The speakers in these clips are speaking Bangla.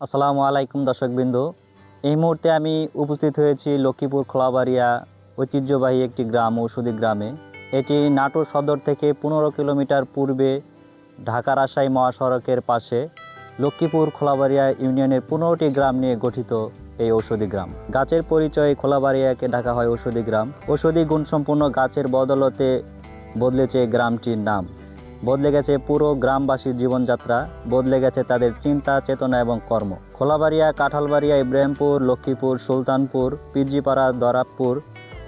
আসসালামু আলাইকুম দর্শকবৃন্দ। এই মুহূর্তে আমি উপস্থিত হয়েছি লক্ষ্মীপুর খোলাবাড়িয়া ঐতিহ্যবাহী একটি গ্রাম, ঔষধি গ্রামে। এটি নাটোর সদর থেকে পনেরো কিলোমিটার পূর্বে ঢাকা রাজশাহী মহাসড়কের পাশে লক্ষ্মীপুর খোলাবাড়িয়া ইউনিয়নের পনেরোটি গ্রাম নিয়ে গঠিত এই ঔষধি গ্রাম। গাছের পরিচয়ে খোলাবাড়িয়াকে ঢাকা হয় ঔষধি গ্রাম। ঔষধি গুণসম্পন্ন গাছের বদলতে বদলেছে গ্রামটির নাম। বদলে গেছে পুরো গ্রামবাসীর জীবনযাত্রা, বদলে গেছে তাদের চিন্তা, চেতনা এবং কর্ম। খোলাবাড়িয়া, কাঁঠালবাড়িয়া, ইব্রাহিমপুর, লক্ষ্মীপুর, সুলতানপুর পিজিপাড়া দরাবপুর,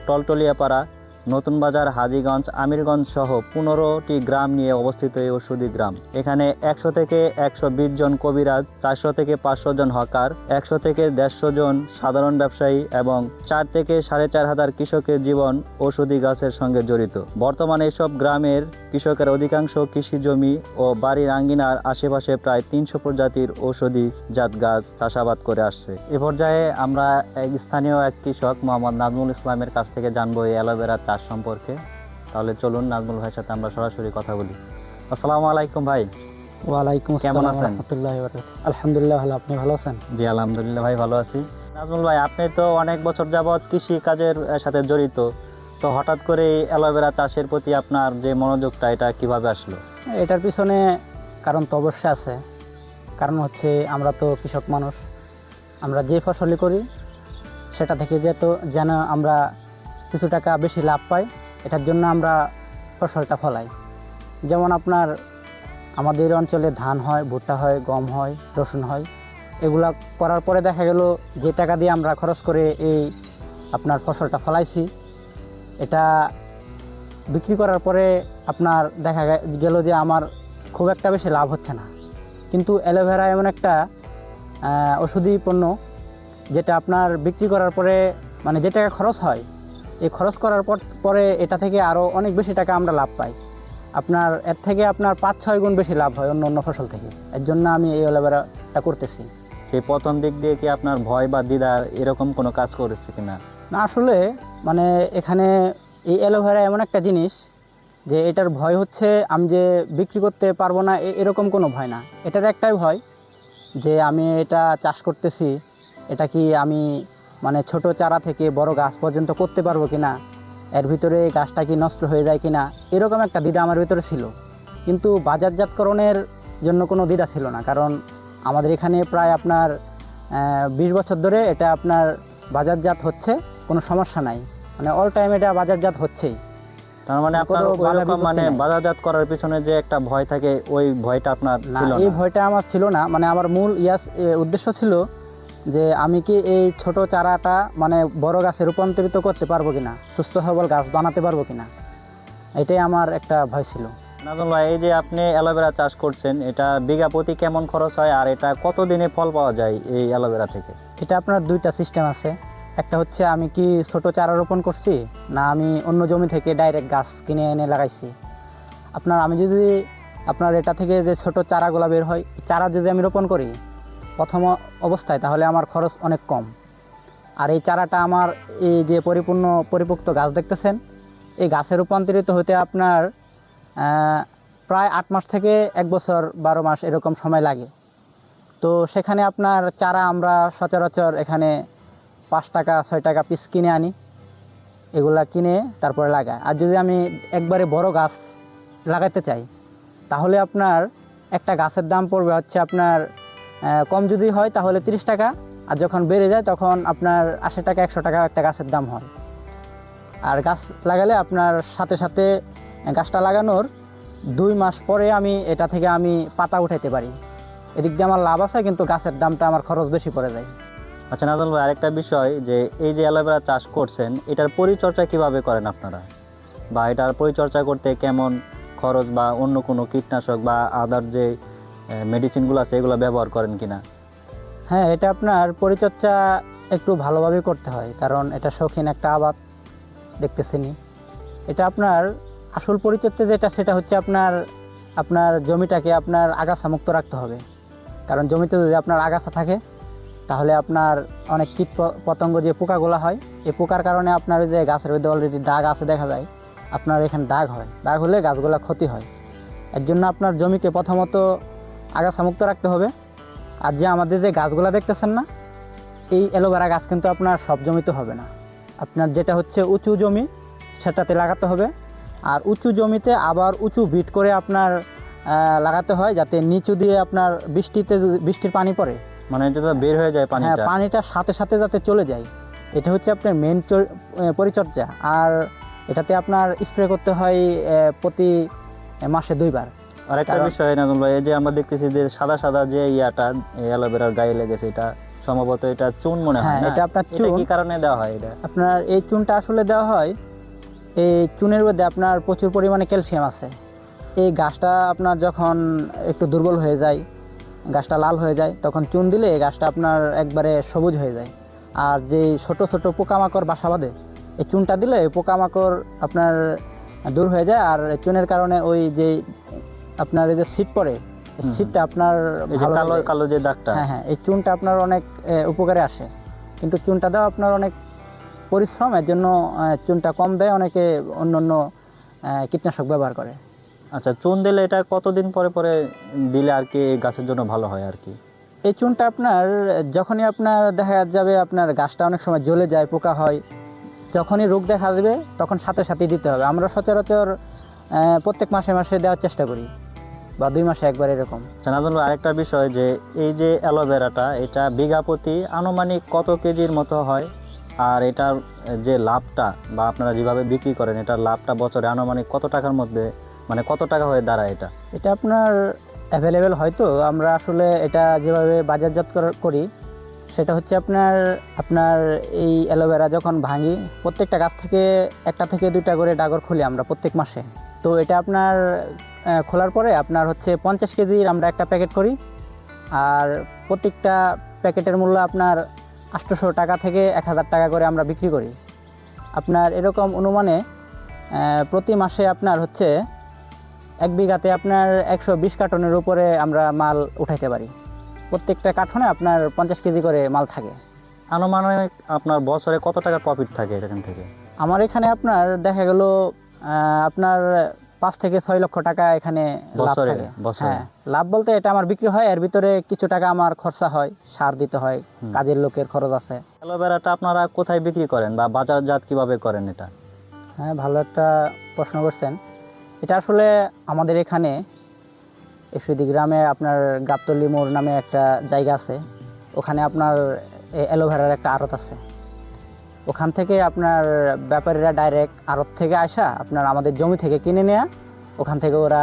টলটলিয়াপাড়া নতুন বাজার হাজীগঞ্জ, আমিরগঞ্জ সহ পনেরোটি গ্রাম নিয়ে অবস্থিত এই ঔষধি গ্রাম। এখানে একশো থেকে একশো বিশ জন কবিরাজ, চারশো থেকে পাঁচশো জন হকার, একশো থেকে দেড়শো জন সাধারণ ব্যবসায়ী এবং চার থেকে সাড়ে চার হাজার কৃষকের জীবন ঔষধি গাছের সঙ্গে জড়িত। বর্তমানে এসব গ্রামের কৃষকের অধিকাংশ কৃষি জমি ও বাড়ির আঙ্গিনার আশেপাশে প্রায় তিনশো প্রজাতির ঔষধি জাত গাছ চাষাবাদ করে আসছে। এ পর্যায়ে আমরা এক স্থানীয় এক কৃষক, মোহাম্মদ নাজমুল ইসলামের কাছ থেকে জানব এই অ্যালোভেরা চাষ সম্পর্কে তাহলে চলুন নাজমুল ভাইয়ের সাথে আমরা সরাসরি কথা বলি। আসসালামু আলাইকুম ভাই। ওয়ালাইকুম কেমন আছেন? আলহামদুলিল্লাহ ভালো আপনি ভালো আছেন? জি আলহামদুলিল্লাহ ভাই ভালো আছি। নাজমুল ভাই আপনি তো অনেক বছর যাবৎ কৃষি কাজের সাথে জড়িত। তো হঠাৎ করে অ্যালোভেরা চাষের প্রতি আপনার যে মনোযোগটা এটা কীভাবে আসলো? এটার পিছনে কারণ তো অবশ্যই আছে। কারণ হচ্ছে আমরা তো কৃষক মানুষ। আমরা যে ফসলই করি সেটা থেকে যেত যেন আমরা কিছু টাকা বেশি লাভ পাই এটার জন্য আমরা ফসলটা ফলাই। যেমন আপনার আমাদের অঞ্চলে ধান হয়, ভুট্টা হয়, গম হয়, রসুন হয়, এগুলা করার পরে দেখা গেল যে টাকা দিয়ে আমরা খরচ করে এই আপনার ফসলটা ফলাইছি, এটা বিক্রি করার পরে আপনার দেখা গেল যে আমার খুব একটা বেশি লাভ হচ্ছে না। কিন্তু অ্যালোভেরা এমন একটা ওষুধি পণ্য, যেটা আপনার বিক্রি করার পরে মানে যে টাকা খরচ হয় এই খরচ করার পর পরে এটা থেকে আরও অনেক বেশি টাকা আমরা লাভ পাই। আপনার এর থেকে আপনার পাঁচ ছয় গুণ বেশি লাভ হয় অন্য অন্য ফসল থেকে। এর জন্য আমি এই অ্যালোভেরাটা করতেছি। সেই প্রথম দিক দিয়ে কি আপনার ভয় বা দ্বিধা এরকম কোনো কাজ করেছে কিনা? না আসলে মানে এখানে এই অ্যালোভেরা এমন একটা জিনিস যে এটার ভয় হচ্ছে আমি যে বিক্রি করতে পারব না এরকম কোনো ভয় না। এটার একটাই ভয় যে আমি এটা চাষ করতেছি এটা কি আমি মানে ছোট চারা থেকে বড় গাছ পর্যন্ত করতে পারব কি না এর ভিতরে গাছটা কি নষ্ট হয়ে যায় কি না এরকম একটা দ্বিধা আমার ভিতরে ছিল। কিন্তু বাজারজাতকরণের জন্য কোনো দ্বিধা ছিল না কারণ আমাদের এখানে প্রায় আপনার বিশ বছর ধরে এটা আপনার বাজারজাত হচ্ছে কোনো সমস্যা নাই। মানে অল টাইম এটা বাজারজাত হচ্ছেই। তার মানে আপনার ওইরকম মানে বাজারজাত করার পিছনে যে একটা ভয় থাকে ওই ভয়টা আপনার না এই ভয়টা আমার ছিল না। মানে আমার মূল ইয়াস উদ্দেশ্য ছিল যে আমি কি এই ছোট চারাটা মানে বড় গাছে রূপান্তরিত করতে পারব কিনা? সুস্থ সবল গাছ বানাতে পারব কিনা? এটাই আমার একটা ভয় ছিল। নাজমুল ভাই এই যে আপনি অ্যালোভেরা চাষ করছেন এটা বিঘা প্রতি কেমন খরচ হয় আর এটা কত দিনে ফল পাওয়া যায় এই অ্যালোভেরা থেকে? এটা আপনার দুইটা সিস্টেম আছে। একটা হচ্ছে আমি কি ছোট চারা রোপণ করছি না আমি অন্য জমি থেকে ডাইরেক্ট গাছ কিনে এনে লাগাইছি? আপনার আমি যদি আপনার এটা থেকে যে ছোট চারাগুলো বের হয় চারা যদি আমি রোপণ করি প্রথম অবস্থায়, তাহলে আমার খরচ অনেক কম। আর এই চারাটা আমার এই যে পরিপূর্ণ, পরিপুক্ত গাছ দেখতেছেন, এই গাছে রূপান্তরিত হতে আপনার প্রায় আট মাস থেকে এক বছর বারো মাস এরকম সময় লাগে। তো সেখানে আপনার চারা আমরা সচরাচর এখানে পাঁচ টাকা, ছয় টাকা পিস কিনে আনি। এগুলা কিনে তারপরে লাগাই। আর যদি আমি একবারে বড় গাছ লাগাতে চাই, তাহলে আপনার একটা গাছের দাম পড়বে হচ্ছে আপনার কম যদি হয় তাহলে তিরিশ টাকা, আর যখন বেড়ে যায় তখন আপনার আশি টাকা, একশো টাকা একটা গাছের দাম হয়। আর গাছ লাগালে আপনার সাথে সাথে গাছটা লাগানোর দুই মাস পরে আমি, এটা থেকে আমি পাতা উঠাইতে পারি। এদিক দিয়ে আমার লাভ আছে, কিন্তু গাছের দামটা আমার খরচ বেশি পড়ে যায়। আচ্ছা নাজমুল ভাই, আরেকটা বিষয় যে, এই যে অ্যালোভেরা চাষ করছেন, এটার পরিচর্যা কীভাবে করেন আপনারা? বা এটার পরিচর্যা করতে কেমন খরচ বা অন্য কোনো কীটনাশক বা আদার যে মেডিসিনগুলো আছে, এগুলো ব্যবহার করেন কি না হ্যাঁ এটা আপনার পরিচর্যা একটু ভালোভাবে করতে হয়, কারণ এটা শৌখিন একটা আবাদ দেখতেছেনি এটা আপনার আসল পরিচর্যা যেটা, সেটা হচ্ছে আপনার আপনার জমিটাকে আপনার আগাছা মুক্ত রাখতে হবে। কারণ জমিতে যদি আপনার আগাছা থাকে, তাহলে আপনার অনেক কীট পতঙ্গ যে পোকাগুলো হয়, এই পোকার কারণে আপনার যে গাছের মধ্যে অলরেডি দাগ আছে দেখা যায়, আপনার এখানে দাগ হয়। দাগ হলে গাছগুলো ক্ষতি হয়। এর জন্য আপনার জমিকে প্রথমত আগাছা মুক্ত রাখতে হবে। আর যে আমাদের যে গাছগুলো দেখতেছেন না এই অ্যালোভেরা গাছ কিন্তু আপনার সব জমিতে হবে না। আপনার যেটা হচ্ছে উঁচু জমি সেটাতে লাগাতে হবে। আর উঁচু জমিতে আবার উঁচু বিট করে আপনার লাগাতে হয় যাতে নিচু দিয়ে আপনার বৃষ্টিতে বৃষ্টির পানি পড়ে। মানে তো বের হয়ে যায় হ্যাঁ পানিটা সাথে সাথে যাতে চলে যায়। এটা হচ্ছে আপনার মেন পরিচর্যা। আর এটাতে আপনার স্প্রে করতে হয় প্রতি মাসে দুইবার। আর একটা বিষয় নাজমুল ভাই এই যে আমরা দেখতেছি যে সাদা সাদা যে ইয়াটা অ্যালোভেরার গায়ে লেগেছে এটা সম্ভবত এটা চুন মনে হয় হ্যাঁ এটা আপনার চুন কি কারণে দেওয়া হয় এটা? আপনার এই চুনটা আসলে দেওয়া হয় এই চুনের মধ্যে আপনার প্রচুর পরিমাণে ক্যালসিয়াম আছে। এই গাছটা আপনার যখন একটু দুর্বল হয়ে যায় গাছটা লাল হয়ে যায় তখন চুন দিলে এই গাছটা আপনার একবারে সবুজ হয়ে যায়। আর যে ছোট ছোট পোকামাকড় বাসা বাঁধে এই চুনটা দিলে পোকামাকড় আপনার দূর হয়ে যায় আর চুনের কারণে ওই যে আপনার এই যে সিট হুম। সিটটা আপনার কালো কালো যে দাগটা। হ্যাঁ হ্যাঁ এই চুনটা আপনার অনেক উপকারে আসে। কিন্তু চুনটা দেওয়া আপনার অনেক পরিশ্রম এর জন্য চুনটা কম দেয় অনেকে অন্য অন্য কীটনাশক ব্যবহার করে। আচ্ছা চুন দিলে এটা কতদিন পরে পরে দিলে আর কি গাছের জন্য ভালো হয় আর কি? এই চুনটা আপনার যখনই আপনার দেখা যাবে আপনার গাছটা অনেক সময় জ্বলে যায় পোকা হয় যখনই রোগ দেখা দেবে তখন সাথে সাথেই দিতে হবে। আমরা সচরাচর প্রত্যেক মাসে মাসে দেওয়ার চেষ্টা করি। বা দুই মাসে একবার এরকম। আচ্ছা নাজমুল ভাই, আরেকটা বিষয় যে এই যে অ্যালোভেরাটা এটা বিঘা প্রতি আনুমানিক কত কেজির মতো হয়? আর এটার যে লাভটা বা আপনারা যেভাবে বিক্রি করেন এটার লাভটা বছরে আনুমানিক কত টাকার মধ্যে মানে কত টাকা হয়ে দাঁড়ায় এটা? এটা আপনার অ্যাভেলেবেল হয়তো আমরা আসলে এটা যেভাবে বাজারজাত করি সেটা হচ্ছে আপনার আপনার এই অ্যালোভেরা যখন ভাঙি প্রত্যেকটা গাছ থেকে একটা থেকে দুইটা করে ডাগর খুলি আমরা প্রত্যেক মাসে। তো এটা আপনার খোলার পরে আপনার হচ্ছে পঞ্চাশ কেজির আমরা একটা প্যাকেট করি। আর প্রত্যেকটা প্যাকেটের মূল্য আপনার আটশোশো টাকা থেকে এক হাজার টাকা করে আমরা বিক্রি করি। আপনার এরকম অনুমানে প্রতি মাসে আপনার হচ্ছে এক বিঘাতে আপনার একশো বিশ কার্টনের উপরে আমরা মাল উঠাইতে পারি। প্রত্যেকটা কার্টনে আপনার পঞ্চাশ কেজি করে মাল থাকে। আনুমানিক আপনার বছরে কত টাকা প্রফিট থাকে এখান থেকে? আমার এখানে আপনার দেখা গেল আপনার পাঁচ থেকে ছয় লক্ষ টাকা এখানে লাভ? থাকে। হ্যাঁ লাভ বলতে এটা আমার বিক্রি হয় এর ভিতরে কিছু টাকা আমার খরচা হয় সার দিতে হয় কাজের লোকের খরচ আছে। অ্যালোভেরাটা আপনারা কোথায় বিক্রি করেন বা বাজারজাত কীভাবে করেন এটা? হ্যাঁ ভালো একটা প্রশ্ন করছেন। এটা আসলে আমাদের এখানে এসুদি গ্রামে আপনার গাবতলি মোড় নামে একটা জায়গা আছে। ওখানে আপনার অ্যালোভেরার একটা আড়ত আছে। ওখান থেকে আপনার ব্যাপারীরা ডাইরেক্ট আড়ত থেকে আসা আপনার আমাদের জমি থেকে কিনে নেয়া ওখান থেকে ওরা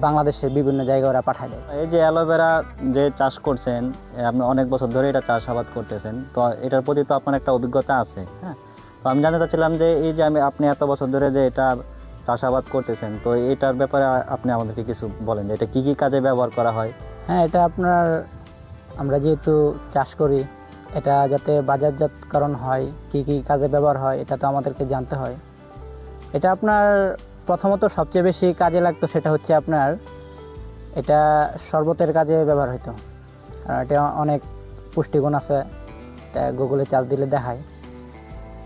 বাংলাদেশের বিভিন্ন জায়গায় ওরা পাঠায় দেয়। এই যে অ্যালোভেরা যে চাষ করছেন আপনি অনেক বছর ধরে এটা চাষাবাদ করতেছেন তো এটার প্রতি তো আপনার একটা অভিজ্ঞতা আছে হ্যাঁ? তো আমি জানতে চাচ্ছিলাম যে এই যে আমি আপনি এত বছর ধরে যে এটা চাষাবাদ করতেছেন তো এটার ব্যাপারে আপনি আমাদেরকে কিছু বলেন যে এটা কি কি কাজে ব্যবহার করা হয়? হ্যাঁ এটা আপনার আমরা যেহেতু চাষ করি এটা যাতে বাজারজাতকরণ হয়, কি কি কাজে ব্যবহার হয়, এটা তো আমাদেরকে জানতে হয়। এটা আপনার প্রথমত সবচেয়ে বেশি কাজে লাগতো সেটা হচ্ছে আপনার এটা শরবতের কাজে ব্যবহার হতো আর এটা অনেক পুষ্টিগুণ আছে, এটা গুগলে চার্জ দিলে দেখায়।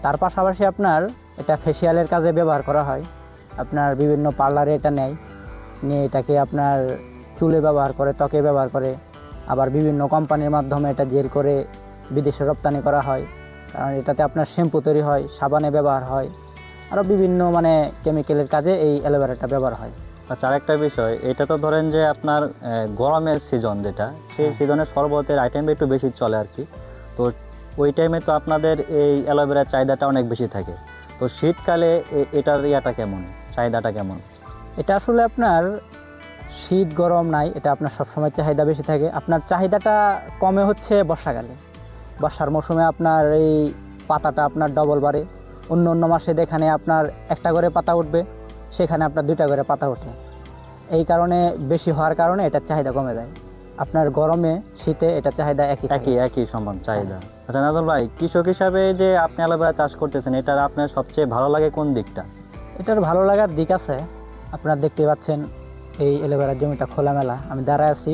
তার পাশাপাশি আপনার এটা ফেসিয়ালের কাজে ব্যবহার করা হয়। আপনার বিভিন্ন পার্লারে এটা নেয়, নিয়ে এটাকে আপনার চুলে ব্যবহার করে, ত্বকে ব্যবহার করে। আবার বিভিন্ন কোম্পানির মাধ্যমে এটা জেল করে বিদেশে রপ্তানি করা হয়। কারণ এটাতে আপনার শ্যাম্পু তৈরি হয় সাবানে ব্যবহার হয়। আরও বিভিন্ন মানে কেমিক্যালের কাজে এই অ্যালোভেরাটা ব্যবহার হয়। আচ্ছা আরেকটা বিষয় এটা তো ধরেন যে আপনার গরমের সিজন যেটা সেই হ্যাঁ। সিজনে শরবতের আইটেম একটু বেশি চলে আর কি। তো ওই টাইমে তো আপনাদের এই অ্যালোভেরার চাহিদাটা অনেক বেশি থাকে। তো শীতকালে এটার ইয়াটা কেমন? চাহিদাটা কেমন? এটা আসলে আপনার শীত গরম নাই এটা আপনার সবসময় চাহিদা বেশি থাকে। আপনার চাহিদাটা কমে হচ্ছে বর্ষাকালে। বর্ষার মৌসুমে আপনার এই পাতাটা আপনার ডবল বাড়ে। অন্য অন্য মাসে যেখানে আপনার একটা করে পাতা উঠবে সেখানে আপনার দুইটা করে পাতা ওঠে। এই কারণে বেশি হওয়ার কারণে এটার চাহিদা কমে যায়। আপনার গরমে শীতে এটা চাহিদা একই একই একই সমান চাহিদা। আচ্ছা নাজল ভাই কৃষক হিসাবে যে আপনি অ্যালোভেরা চাষ করতেছেন এটার আপনার সবচেয়ে ভালো লাগে কোন দিকটা? এটার ভালো লাগার দিক আছে আপনারা দেখতে পাচ্ছেন এই অ্যালোভেরার জমিটা খোলামেলা। আমি দাঁড়ায় আছি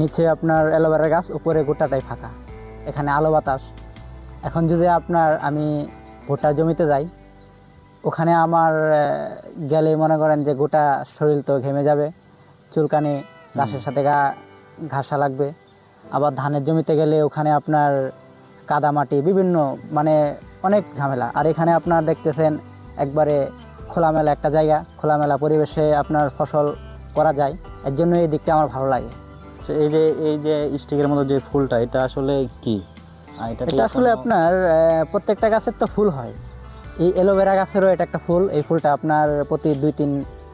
নিচে আপনার অ্যালোভেরার গাছ উপরে গোটাটাই ফাঁকা। এখানে আলো বাতাস। এখন যদি আপনার আমি ভুট্টা জমিতে যাই ওখানে আমার গেলে মনে করেন যে গোটা শরীর তো ঘেমে যাবে চুলকানি ঘাসের সাথে গা ঘাসা লাগবে। আবার ধানের জমিতে গেলে ওখানে আপনার কাদা মাটি বিভিন্ন মানে অনেক ঝামেলা। আর এখানে আপনার দেখতেছেন একবারে খোলামেলা একটা জায়গা খোলামেলা পরিবেশে আপনার ফসল করা যায়। এর জন্য এই দিকটা আমার ভালো লাগে। আচ্ছা, এই যে এই যে স্টিকের মতো যে ফুলটা এটা আসলে কি? এটা আসলে আপনার প্রত্যেকটা গাছের তো ফুল হয়। এই অ্যালোভেরা গাছেরও এটা একটা ফুল। এই ফুলটা আপনার প্রতি দুই তিন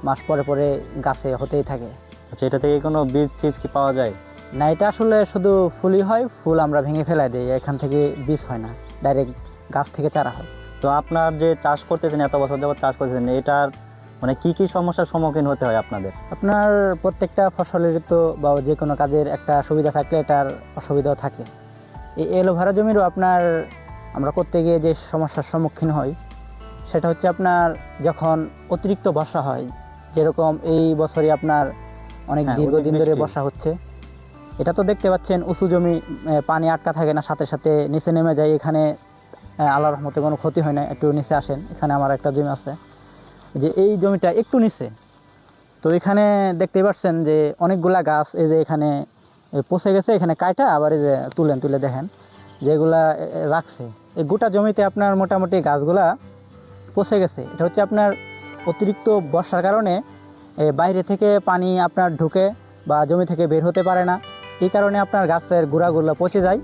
মাস পরে পরে গাছে হতেই থাকে। আচ্ছা এটা থেকে কোনো বীজ টিজ কি পাওয়া যায়? না এটা আসলে শুধু ফুলই হয় ফুল আমরা ভেঙে ফেলাই দিই এখান থেকে বীজ হয় না। ডাইরেক্ট গাছ থেকে চারা হয়। তো আপনার যে চাষ করতেছেন এত বছর যাবত চাষ করতেছেন এটার মানে কি কি সমস্যার সম্মুখীন হতে হয় আপনাদের? আপনার প্রত্যেকটা ফসলের তো বা যে কোনো কাজের একটা সুবিধা থাকলে এটার অসুবিধাও থাকে। এই এলোভেরা জমিরও আপনার আমরা করতে গিয়ে যে সমস্যার সম্মুখীন হই সেটা হচ্ছে আপনার যখন অতিরিক্ত বর্ষা হয় যেরকম এই বছরই আপনার অনেক হ্যাঁ, দীর্ঘদিন ধরে বর্ষা হচ্ছে। এটা তো দেখতে পাচ্ছেন উঁচু জমি পানি আটকা থাকে না সাথে সাথে নিচে নেমে যায় এখানে আহ, আল্লাহর রহমতে কোনো ক্ষতি হয় না একটু নিচে আসেন এখানে আমার একটা জমি আছে। যে এই জমিটা একটু নিচে। তো এখানে দেখতে পাচ্ছেন যে অনেকগুলা গাছ, এই যে এখানে পচে গেছে, এখানে কাইটা আবার এই যে তুলেন, তুলে দেখেন যেগুলা রাখছে। এই গোটা জমিতে আপনার মোটামুটি গাছগুলা পচে গেছে। এটা হচ্ছে আপনার অতিরিক্ত বর্ষার কারণে বাইরে থেকে পানি আপনার ঢুকে বা জমি থেকে বের হতে পারে না। এই কারণে আপনার গাছের গোড়াগুলো পচে যায়।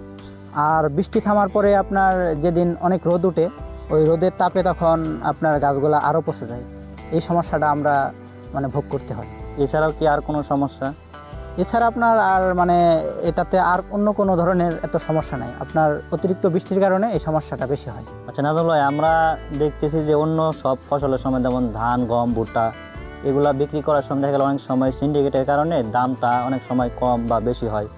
আর বৃষ্টি থামার পরে আপনার যেদিন অনেক রোদ উঠে, ওই রোদের তাপে তখন আপনার গাছগুলো আরও পচে যায়। এই সমস্যাটা আমরা মানে ভোগ করতে হয়। এছাড়াও কি আর কোনো সমস্যা? এছাড়া আপনার আর মানে এটাতে আর অন্য কোনো ধরনের এত সমস্যা নাই। আপনার অতিরিক্ত বৃষ্টির কারণে এই সমস্যাটা বেশি হয়। আচ্ছা নাজমুল ভাই, আমরা দেখতেছি যে অন্য সব ফসলের সময়, যেমন ধান, গম, ভুট্টা, এগুলা বিক্রি করার সময় দেখা গেল অনেক সময় সিন্ডিকেটের কারণে দামটা অনেক সময় কম বা বেশি হয়।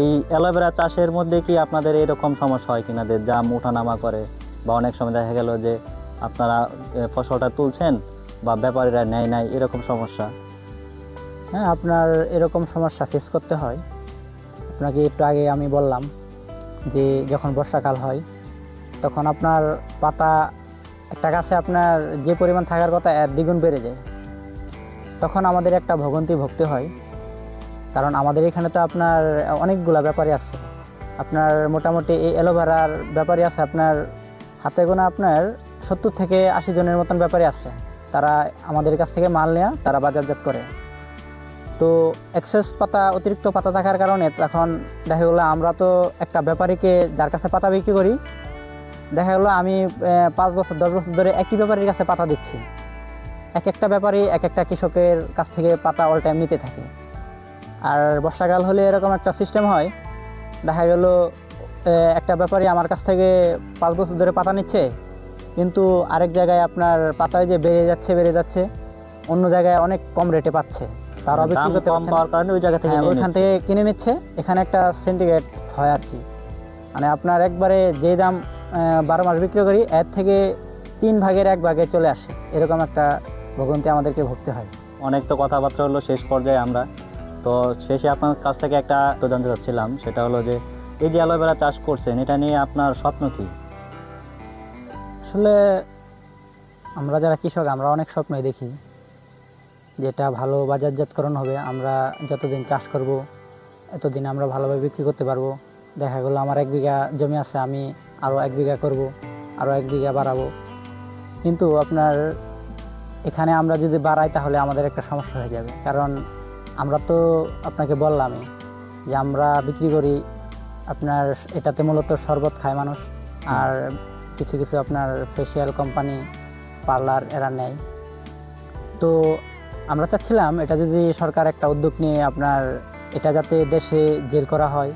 এই অ্যালোভেরা চাষের মধ্যে কি আপনাদের এরকম সমস্যা হয় কিনা? যে দাম ওঠানামা করে, বা অনেক সময় দেখা গেল যে আপনারা ফসলটা তুলছেন বা ব্যাপারীরা নেয় নাই, এরকম সমস্যা। হ্যাঁ আপনার এরকম সমস্যা ফেস করতে হয়। আপনাকে একটু আগে আমি বললাম যে, যখন বর্ষাকাল হয়, তখন আপনার পাতা, একটা গাছে আপনার যে পরিমাণ থাকার কথা, এর দ্বিগুণ বেড়ে যায়। তখন আমাদের একটা ভোগান্তি ভুগতে হয়। কারণ আমাদের এখানে তো আপনার অনেকগুলা ব্যাপারী আছে। আপনার মোটামুটি এই অ্যালোভেরার ব্যাপারী আছে, আপনার হাতে গোনা আপনার সত্তর থেকে আশি জনের মতন ব্যাপারী আছে। তারা আমাদের কাছ থেকে মাল নেওয়া তারা বাজারজাত করে। তো এক্সেস পাতা, অতিরিক্ত পাতা থাকার কারণে তখন দেখা গেলো আমরা তো একটা ব্যাপারীকে যার কাছে পাতা বিক্রি করি, দেখা গেলো আমি পাঁচ বছর, দশ বছর ধরে একই ব্যাপারীর কাছে পাতা দিচ্ছি। এক একটা ব্যাপারী, এক একটা কৃষকের কাছ থেকে পাতা অল টাইম নিতে থাকে। আর বর্ষাকাল হলে এরকম একটা সিস্টেম হয়, দেখা গেল একটা ব্যাপারী আমার কাছ থেকে পাঁচ বছর ধরে পাতা নিচ্ছে কিন্তু আরেক জায়গায় আপনার পাতায় যে বেড়ে যাচ্ছে বেড়ে যাচ্ছে অন্য জায়গায় অনেক কম রেটে পাচ্ছে। তারা বিক্রি করতে কম পাওয়ার কারণে ওই জায়গা থেকে হ্যাঁ, ওইখান থেকে কিনে নিচ্ছে। এখানে একটা সিন্ডিকেট হয় আর কি। মানে আপনার একবারে যে দাম বারো মাস বিক্রি করি এর থেকে তিন ভাগের এক ভাগে চলে আসে। এরকম একটা ভোগান্তি আমাদেরকে ভুগতে হয়। অনেক তো কথাবার্তা হলো শেষ পর্যায়ে আমরা। তো শেষে আপনার কাছ থেকে একটা তো জানতে চাচ্ছিলাম। সেটা হলো যে এই যে অ্যালোভেরা চাষ করছেন এটা নিয়ে আপনার স্বপ্ন কি? আসলে আমরা যারা কৃষক, আমরা অনেক স্বপ্নই দেখি যেটা ভালো বাজারজাতকরণ হবে। আমরা যতদিন চাষ করব, এতদিন আমরা ভালোভাবে বিক্রি করতে পারব। দেখা গেলো আমার এক বিঘা জমি আছে, আমি আরও এক বিঘা করব আরও এক বিঘা বাড়াবো। কিন্তু আপনার এখানে আমরা যদি বাড়াই, তাহলে আমাদের একটা সমস্যা হয়ে যাবে। কারণ আমরা তো আপনাকে বললামই যে আমরা বিক্রি করি, আপনার এটাতে মূলত শরবত খায় মানুষ। আর কিছু কিছু আপনার ফেসিয়াল কোম্পানি পার্লার এরা নেয়। তো আমরা চাচ্ছিলাম এটা যদি সরকার একটা উদ্যোগ নিয়ে আপনার এটা যাতে দেশে জেল করা হয়,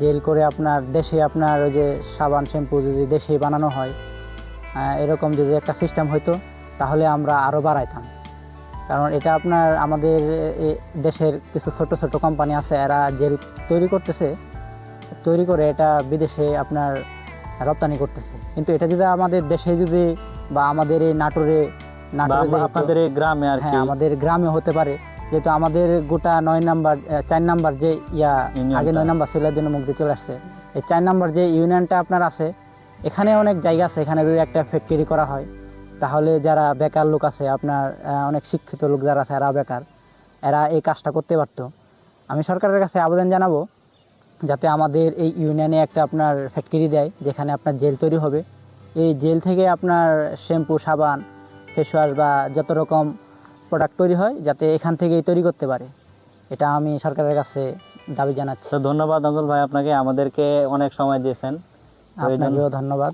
জেল করে আপনার দেশে আপনার ওই যে সাবান, শ্যাম্পু যদি দেশে বানানো হয় এরকম যদি একটা সিস্টেম হতো তাহলে আমরা আরও বাড়াইতাম। কারণ এটা আপনার আমাদের দেশের কিছু ছোট ছোট কোম্পানি আছে, এরা জেল তৈরি করতেছে। তৈরি করে এটা বিদেশে আপনার রপ্তানি করতেছে। কিন্তু এটা যদি আমাদের দেশে যদি বা আমাদের এই নাটোরে আপনাদের গ্রামে আর হ্যাঁ আমাদের গ্রামে হতে পারে। যেহেতু আমাদের গোটা নয় নাম্বার চার নাম্বার যে ইয়া আগে নয় নাম্বার ছিল জন্য দিয়ে চলে আসছে। এই চার নাম্বার যে ইউনিয়নটা আপনার আছে এখানে অনেক জায়গা আছে এখানে যদি একটা ফ্যাক্টরি করা হয় তাহলে যারা বেকার লোক আছে আপনার অনেক শিক্ষিত লোক যারা আছে এরা বেকার। এরা এই কাজটা করতে পারতো। আমি সরকারের কাছে আবেদন জানাব যাতে আমাদের এই ইউনিয়নে একটা আপনার ফ্যাক্টরি দেয় যেখানে আপনার জেল তৈরি হবে। এই জেল থেকে আপনার শ্যাম্পু সাবান ফেসওয়াশ বা যত রকম প্রোডাক্ট তৈরি হয় যাতে এখান থেকেই তৈরি করতে পারে। এটা আমি সরকারের কাছে দাবি জানাচ্ছি। ধন্যবাদ অঞ্জল ভাই আপনাকে আমাদেরকে অনেক সময় দিয়েছেন। আপনাকেও ধন্যবাদ।